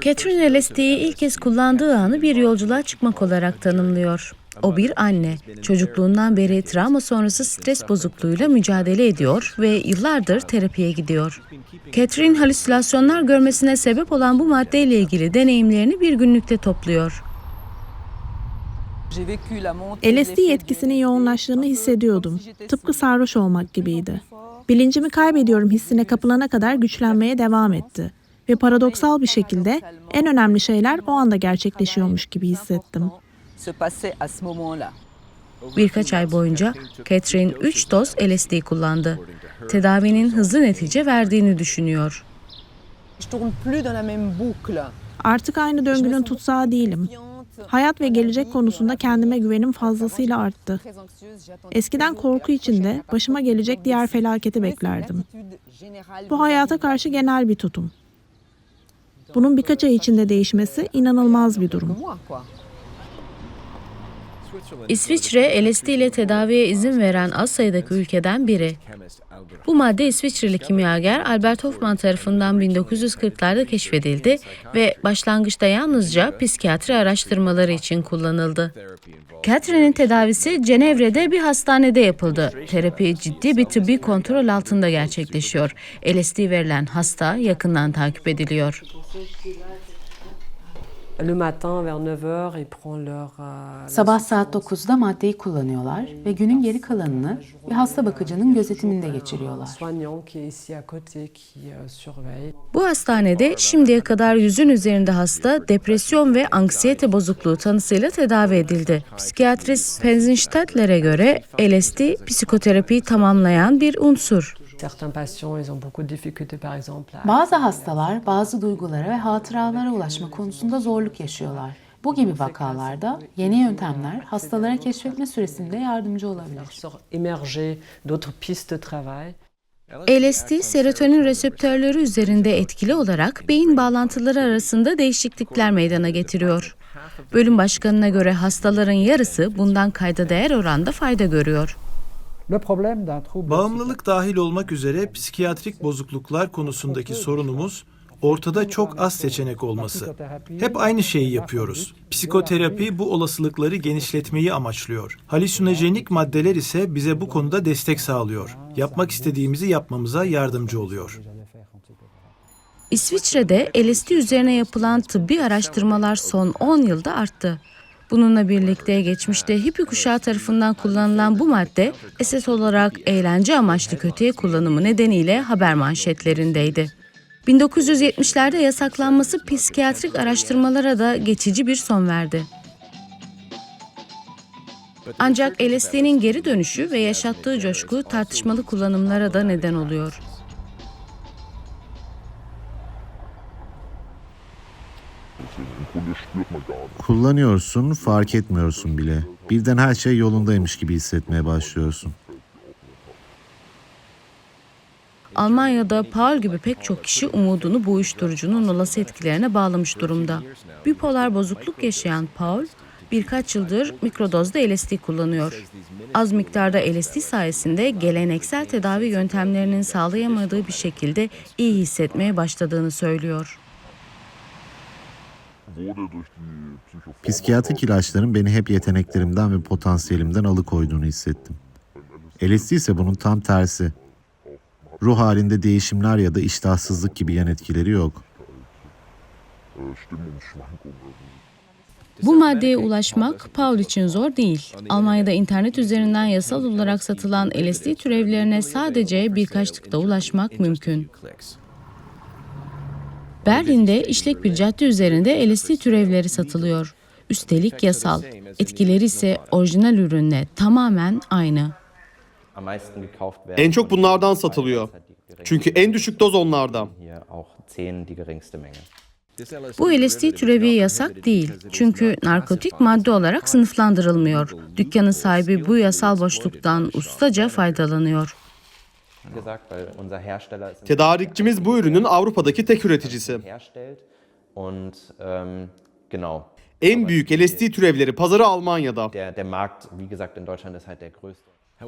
Catherine LSD'yi ilk kez kullandığı anı bir yolculuğa çıkmak olarak tanımlıyor. O bir anne. Çocukluğundan beri travma sonrası stres bozukluğuyla mücadele ediyor ve yıllardır terapiye gidiyor. Catherine halüsinasyonlar görmesine sebep olan bu maddeyle ilgili deneyimlerini bir günlükte topluyor. LSD etkisinin yoğunlaştığını hissediyordum. Tıpkı sarhoş olmak gibiydi. Bilincimi kaybediyorum hissine kapılana kadar güçlenmeye devam etti. Ve paradoksal bir şekilde en önemli şeyler o anda gerçekleşiyormuş gibi hissettim. Birkaç ay boyunca Catherine 3 doz LSD kullandı. Tedavinin hızlı netice verdiğini düşünüyor. Artık aynı döngünün tutsağı değilim. Hayat ve gelecek konusunda kendime güvenim fazlasıyla arttı. Eskiden korku içinde başıma gelecek diğer felaketi beklerdim. Bu hayata karşı genel bir tutum. Bunun birkaç ay içinde değişmesi inanılmaz bir durum. İsviçre LSD ile tedaviye izin veren az sayıdaki ülkeden biri. Bu madde İsviçreli kimyager Albert Hofmann tarafından 1940'larda keşfedildi ve başlangıçta yalnızca psikiyatri araştırmaları için kullanıldı. Catherine'in tedavisi Cenevre'de bir hastanede yapıldı. Terapi ciddi bir tıbbi kontrol altında gerçekleşiyor. LSD verilen hasta yakından takip ediliyor. Sabah saat 9'da maddeyi kullanıyorlar ve günün geri kalanını bir hasta bakıcının gözetiminde geçiriyorlar. euh. Bu hastanede şimdiye kadar yüzün üzerinde hasta depresyon ve anksiyete bozukluğu tanısıyla tedavi edildi. Psikiyatrist Penzinstadtler'e göre LSD psikoterapiyi tamamlayan bir unsur. Certains patients, ils ont beaucoup de difficultés, par exemple, à Bazı hastalar bazı duygulara ve hatıralara ulaşma konusunda zorluk yaşıyorlar. Bu gibi vakalarda yeni yöntemler hastalara keşfetme süresinde yardımcı olabilir. LSD serotonin reseptörleri üzerinde etkili olarak beyin bağlantıları arasında değişiklikler meydana getiriyor. Bölüm başkanına göre hastaların yarısı bundan kayda değer oranda fayda görüyor. Bağımlılık dahil olmak üzere psikiyatrik bozukluklar konusundaki sorunumuz ortada çok az seçenek olması. Hep aynı şeyi yapıyoruz. Psikoterapi bu olasılıkları genişletmeyi amaçlıyor. Halüsinojenik maddeler ise bize bu konuda destek sağlıyor. Yapmak istediğimizi yapmamıza yardımcı oluyor. İsviçre'de LSD üzerine yapılan tıbbi araştırmalar son 10 yılda arttı. Bununla birlikte geçmişte hippie kuşağı tarafından kullanılan bu madde esas olarak eğlence amaçlı kötüye kullanımı nedeniyle haber manşetlerindeydi. 1970'lerde yasaklanması psikiyatrik araştırmalara da geçici bir son verdi. Ancak LSD'nin geri dönüşü ve yaşattığı coşku tartışmalı kullanımlara da neden oluyor. Kullanıyorsun, fark etmiyorsun bile. Birden her şey yolundaymış gibi hissetmeye başlıyorsun. Almanya'da Paul gibi pek çok kişi umudunu bu uyuşturucunun olası etkilerine bağlamış durumda. Bipolar bozukluk yaşayan Paul, birkaç yıldır mikrodozda LSD kullanıyor. Az miktarda LSD sayesinde geleneksel tedavi yöntemlerinin sağlayamadığı bir şekilde iyi hissetmeye başladığını söylüyor. Psikiyatrik ilaçların beni hep yeteneklerimden ve potansiyelimden alıkoyduğunu hissettim. LSD ise bunun tam tersi. Ruh halinde değişimler ya da iştahsızlık gibi yan etkileri yok. Bu maddeye ulaşmak Paul için zor değil. Almanya'da internet üzerinden yasal olarak satılan LSD türevlerine sadece birkaç tıkta ulaşmak mümkün. Berlin'de işlek bir cadde üzerinde LSD türevleri satılıyor. Üstelik yasal. Etkileri ise orijinal ürünle tamamen aynı. En çok bunlardan satılıyor. Çünkü en düşük doz onlarda. Bu LSD türevi yasak değil. Çünkü narkotik madde olarak sınıflandırılmıyor. Dükkanın sahibi bu yasal boşluktan ustaca faydalanıyor. Tedarikçimiz bu ürünün Avrupa'daki tek üreticisi. En büyük LSD türevleri pazarı Almanya'da.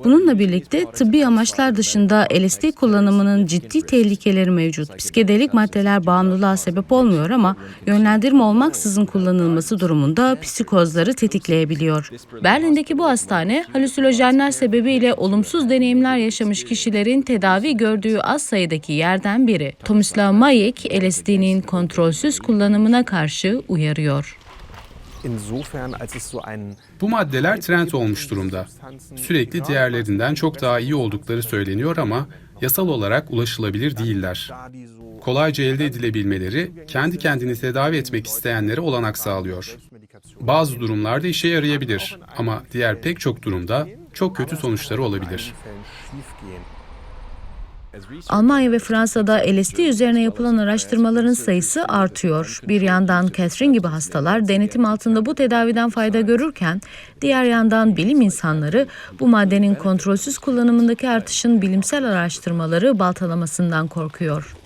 Bununla birlikte tıbbi amaçlar dışında LSD kullanımının ciddi tehlikeleri mevcut. Psikedelik maddeler bağımlılığa sebep olmuyor ama yönlendirme olmaksızın kullanılması durumunda psikozları tetikleyebiliyor. Berlin'deki bu hastane halüsinojenler sebebiyle olumsuz deneyimler yaşamış kişilerin tedavi gördüğü az sayıdaki yerden biri. Tomislav Mayek, LSD'nin kontrolsüz kullanımına karşı uyarıyor. Bu maddeler trend olmuş durumda. Sürekli diğerlerinden çok daha iyi oldukları söyleniyor ama yasal olarak ulaşılabilir değiller. Kolayca elde edilebilmeleri kendi kendini tedavi etmek isteyenlere olanak sağlıyor. Bazı durumlarda işe yarayabilir ama diğer pek çok durumda çok kötü sonuçları olabilir. Almanya ve Fransa'da LSD üzerine yapılan araştırmaların sayısı artıyor. Bir yandan Catherine gibi hastalar denetim altında bu tedaviden fayda görürken, diğer yandan bilim insanları bu maddenin kontrolsüz kullanımındaki artışın bilimsel araştırmaları baltalamasından korkuyor.